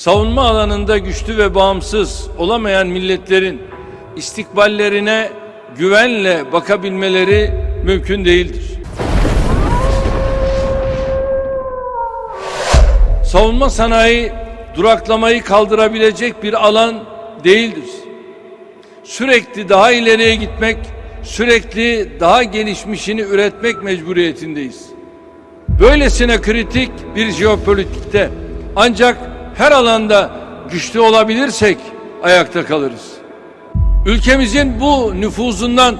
savunma alanında güçlü ve bağımsız olamayan milletlerin istikballerine güvenle bakabilmeleri mümkün değildir. Savunma sanayi duraklamayı kaldırabilecek bir alan değildir. Sürekli daha ileriye gitmek, sürekli daha gelişmişini üretmek mecburiyetindeyiz. Böylesine kritik bir jeopolitikte ancak her alanda güçlü olabilirsek ayakta kalırız. Ülkemizin bu nüfuzundan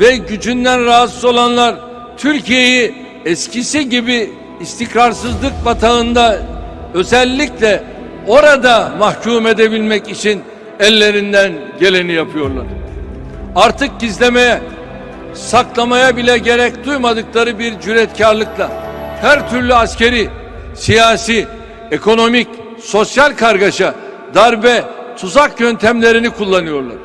ve gücünden rahatsız olanlar Türkiye'yi eskisi gibi istikrarsızlık batağında özellikle orada mahkum edebilmek için ellerinden geleni yapıyorlar. Artık gizlemeye, saklamaya bile gerek duymadıkları bir cüretkarlıkla her türlü askeri, siyasi, ekonomik, sosyal kargaşa, darbe, tuzak yöntemlerini kullanıyorlar.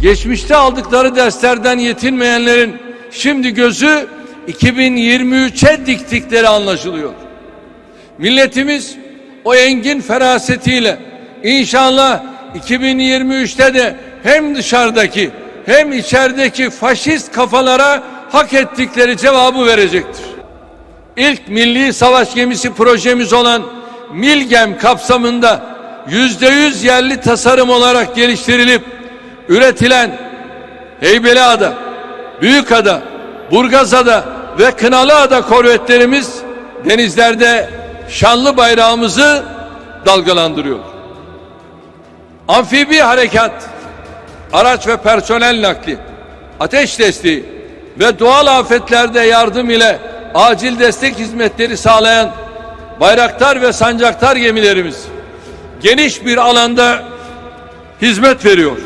Geçmişte aldıkları derslerden yetinmeyenlerin şimdi gözü 2023'e diktikleri anlaşılıyor. Milletimiz o engin ferasetiyle inşallah 2023'te de hem dışarıdaki hem içerideki faşist kafalara hak ettikleri cevabı verecektir. İlk milli savaş gemisi projemiz olan Milgem kapsamında yüzde yüz yerli tasarım olarak geliştirilip üretilen Heybeliada, Büyükada, Burgazada ve Kınalıada korvetlerimiz denizlerde şanlı bayrağımızı dalgalandırıyor. Amfibi harekat, araç ve personel nakli, ateş desteği ve doğal afetlerde yardım ile acil destek hizmetleri sağlayan Bayraktar ve Sancaktar gemilerimiz geniş bir alanda hizmet veriyor.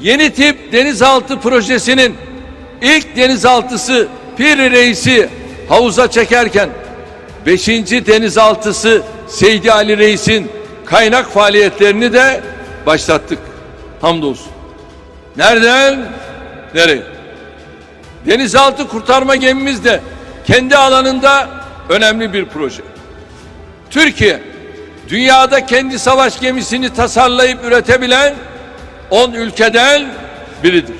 Yeni tip denizaltı projesinin ilk denizaltısı Piri Reis'i havuza çekerken 5. denizaltısı Seydi Ali Reis'in kaynak faaliyetlerini de başlattık. Hamdolsun. Nereden? Nereye? Denizaltı kurtarma gemimiz de kendi alanında önemli bir proje. Türkiye dünyada kendi savaş gemisini tasarlayıp üretebilen 10 ülkeden biridir.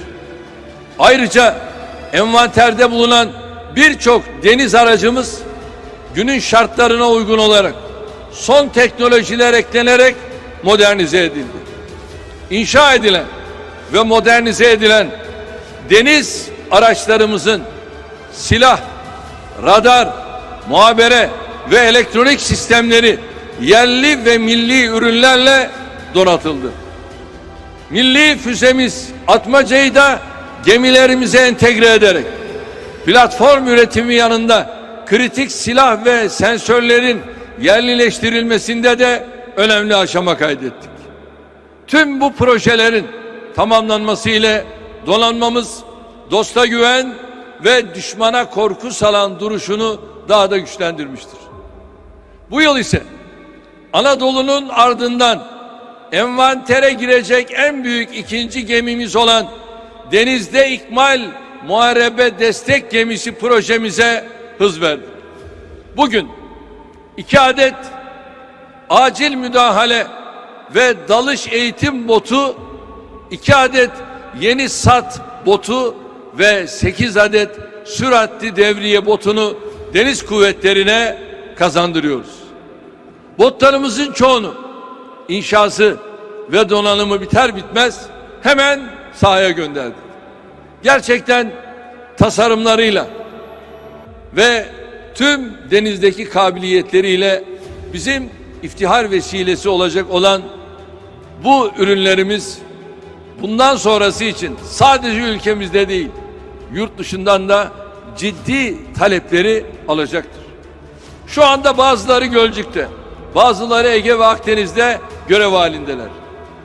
Ayrıca envanterde bulunan birçok deniz aracımız günün şartlarına uygun olarak son teknolojiler eklenerek modernize edildi. İnşa edilen ve modernize edilen deniz araçlarımızın silah, radar, muhabere ve elektronik sistemleri yerli ve milli ürünlerle donatıldı. Milli füzemiz Atmaca'yı da gemilerimize entegre ederek platform üretimi yanında kritik silah ve sensörlerin yerlileştirilmesinde de önemli aşama kaydettik. Tüm bu projelerin tamamlanması ile donanmamız dosta güven ve düşmana korku salan duruşunu daha da güçlendirmiştir. Bu yıl ise Anadolu'nun ardından envantere girecek en büyük ikinci gemimiz olan denizde ikmal muharebe destek gemisi projemize hız verdi. Bugün iki adet acil müdahale ve dalış eğitim botu, iki adet yeni sat botu ve sekiz adet süratli devriye botunu deniz kuvvetlerine kazandırıyoruz. Botlarımızın çoğunu inşası ve donanımı biter bitmez hemen sahaya gönderdik. Gerçekten tasarımlarıyla ve tüm denizdeki kabiliyetleriyle bizim iftihar vesilesi olacak olan bu ürünlerimiz bundan sonrası için sadece ülkemizde değil yurt dışından da ciddi talepleri alacaktır. Şu anda bazıları Gölcük'te, bazıları Ege ve Akdeniz'de görev halindeler.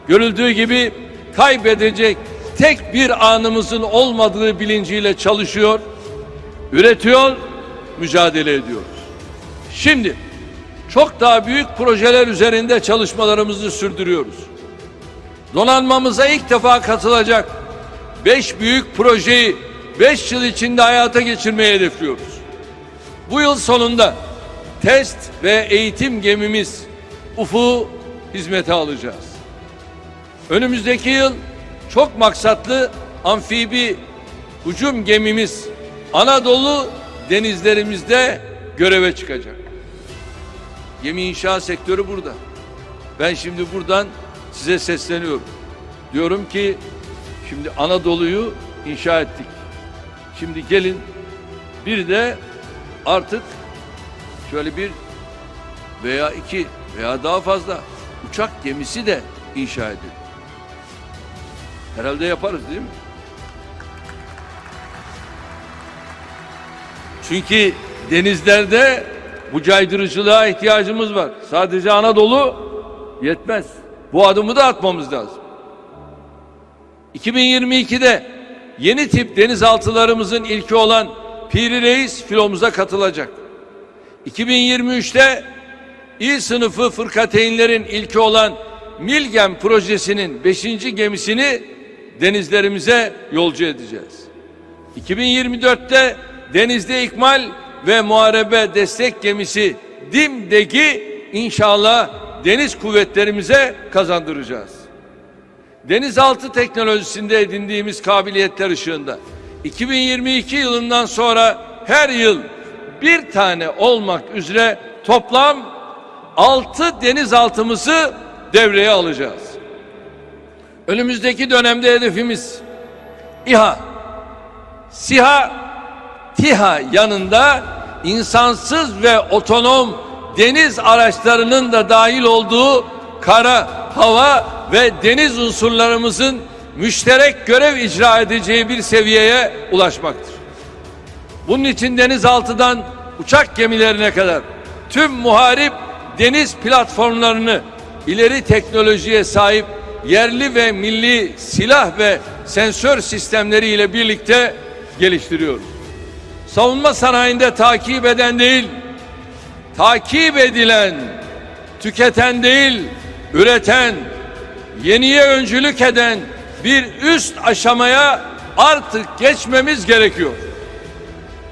Görüldüğü gibi kaybedecek tek bir anımızın olmadığı bilinciyle çalışıyor, üretiyor, mücadele ediyoruz. Şimdi çok daha büyük projeler üzerinde çalışmalarımızı sürdürüyoruz. Donanmamıza ilk defa katılacak beş büyük projeyi beş yıl içinde hayata geçirmeyi hedefliyoruz. Bu yıl sonunda test ve eğitim gemimiz ufuğu hizmete alacağız. Önümüzdeki yıl çok maksatlı amfibi hücum gemimiz Anadolu denizlerimizde göreve çıkacak. Gemi inşaat sektörü burada. Ben şimdi buradan size sesleniyorum. Diyorum ki şimdi Anadolu'yu inşa ettik. Şimdi gelin bir de artık şöyle bir veya iki veya daha fazla uçak gemisi de inşa edin. Herhalde yaparız değil mi? Çünkü denizlerde bu caydırıcılığa ihtiyacımız var. Sadece Anadolu yetmez. Bu adımı da atmamız lazım. 2022'de yeni tip denizaltılarımızın ilki olan Piri Reis filomuza katılacak. 2023'te İ sınıfı fırkateynlerin ilki olan Milgem projesinin 5. gemisini denizlerimize yolcu edeceğiz. 2024'te denizde ikmal ve muharebe destek gemisi Dimdeg'i inşallah deniz kuvvetlerimize kazandıracağız. Denizaltı teknolojisinde edindiğimiz kabiliyetler ışığında 2022 yılından sonra her yıl bir tane olmak üzere toplam 6 denizaltımızı devreye alacağız. Önümüzdeki dönemde hedefimiz İHA, SİHA, TİHA yanında insansız ve otonom deniz araçlarının da dahil olduğu kara, hava ve deniz unsurlarımızın müşterek görev icra edeceği bir seviyeye ulaşmaktır. Bunun için denizaltıdan uçak gemilerine kadar tüm muharip deniz platformlarını ileri teknolojiye sahip yerli ve milli silah ve sensör sistemleri ile birlikte geliştiriyoruz. Savunma sanayinde takip eden değil, takip edilen, tüketen değil, üreten, yeniye öncülük eden bir üst aşamaya artık geçmemiz gerekiyor.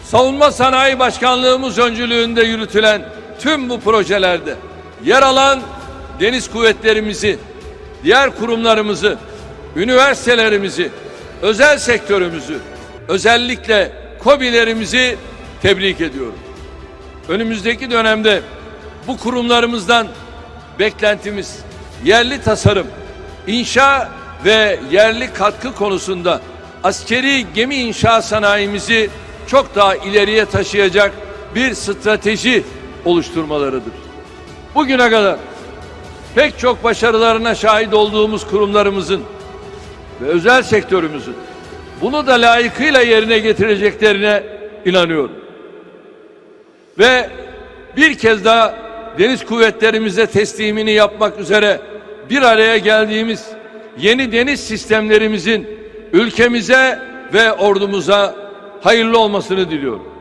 Savunma Sanayi Başkanlığımız öncülüğünde yürütülen tüm bu projelerde yer alan deniz kuvvetlerimizi, diğer kurumlarımızı, üniversitelerimizi, özel sektörümüzü, özellikle KOBİ'lerimizi tebrik ediyorum. Önümüzdeki dönemde bu kurumlarımızdan beklentimiz yerli tasarım, inşa ve yerli katkı konusunda askeri gemi inşa sanayimizi çok daha ileriye taşıyacak bir strateji oluşturmalarıdır. Bugüne kadar pek çok başarılarına şahit olduğumuz kurumlarımızın ve özel sektörümüzün bunu da layıkıyla yerine getireceklerine inanıyorum. Ve bir kez daha deniz kuvvetlerimize teslimini yapmak üzere bir araya geldiğimiz yeni deniz sistemlerimizin ülkemize ve ordumuza hayırlı olmasını diliyorum.